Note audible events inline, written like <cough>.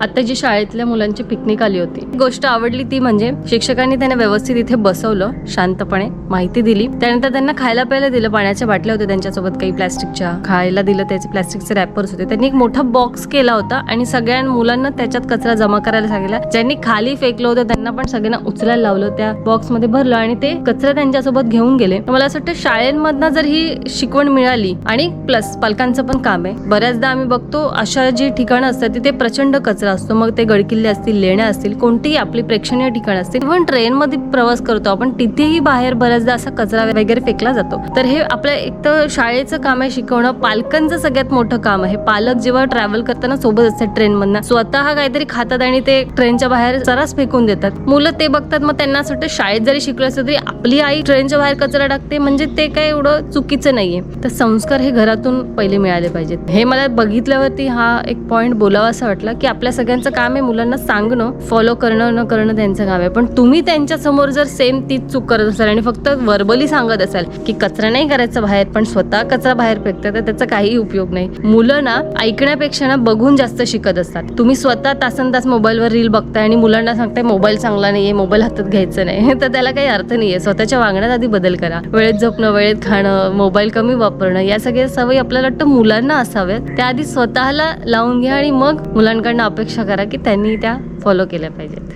आता जी शाळेतल्या मुलांची पिकनिक आली होती गोष्ट आवडली ती म्हणजे शिक्षकांनी त्यांना व्यवस्थित इथे बसवलं शांतपणे माहिती दिली. त्यानंतर त्यांना खायला प्यायला दिलं पाण्याच्या बाटल्या होत्या त्यांच्यासोबत काही प्लास्टिकच्या खायला दिलं त्याचे प्लास्टिकचे रॅपर्स होते. त्यांनी एक मोठा बॉक्स केला होता आणि सगळ्या मुलांना त्याच्यात कचरा जमा करायला सांगितला. ज्यांनी खाली फेकलं होतं त्यांना पण सगळ्यांना उचलायला लावलं त्या बॉक्समध्ये भरलं आणि ते कचरा त्यांच्यासोबत घेऊन गेले. मला असं वाटतं शाळेमधनं जर ही शिकवण मिळाली आणि प्लस पालकांचं पण काम आहे बऱ्याचदा आम्ही बघतो अशा जी ठिकाणं असतात तिथे प्रचंड कचरा असतो मग ते गडकिल्ले असतील लेण्या असतील कोणतीही आपली प्रेक्षणीय ठिकाण असतील इव्हन ट्रेनमध्ये प्रवास करतो आपण तिथेही बाहेर बऱ्याचदा असा कचरा वगैरे फेकला जातो. तर हे आपल्या एक तर शाळेचं काम आहे शिकवणं पालकांचं सगळ्यात मोठं काम आहे. पालक जेव्हा ट्रॅव्हल करताना सोबत असतात ट्रेनमधनं स्वतः काहीतरी खातात आणि ते ट्रेनच्या बाहेर सरास फेकून देतात. मुलं ते बघतात मग त्यांना असं वाटतं शाळेत जरी शिकलं असतं तरी आपली आई ट्रेनच्या बाहेर कचरा टाकते म्हणजे ते काय एवढं चुकीचं नाहीये. तर संस्कार हे घरातून पहिले मिळाले पाहिजेत. हे मला बघितल्यावरती हा एक पॉईंट बोलावा असं वाटला की आपल्या सगळ्यांचं काम आहे मुलांना सांगणं फॉलो करणं न करणं त्यांचं काम आहे. पण तुम्ही त्यांच्यासमोर जर सेम तीच चूक करत असाल आणि फक्त वर्बली सांगत असाल की कचरा नाही करायचा बाहेर पण स्वतः कचरा बाहेर फेकतात तर त्याचा काही उपयोग नाही. मुलं ना ऐकण्यापेक्षा ना बघून जास्त शिकत असतात. तुम्ही स्वतः तासन तास मोबाईलवर रील बघताय आणि मुलांना सांगताय मोबाईल चांगला नाहीये मोबाईल हातात घ्यायचं नाही. <laughs> तर त्याला काही अर्थ नाहीये. स्वतःच्या वागण्यात आधी बदल करा. वेळेत झोपणं वेळेत खाणं मोबाईल कमी वापरणं या सगळ्या सवयी आपल्याला वाटतं मुलांना असाव्यात. त्या आधी स्वतःला लावून घ्या आणि मग मुलांकडनं अपेक्षा अपेक्षा करा की त्यांनी त्या फॉलो केल्या पाहिजेत.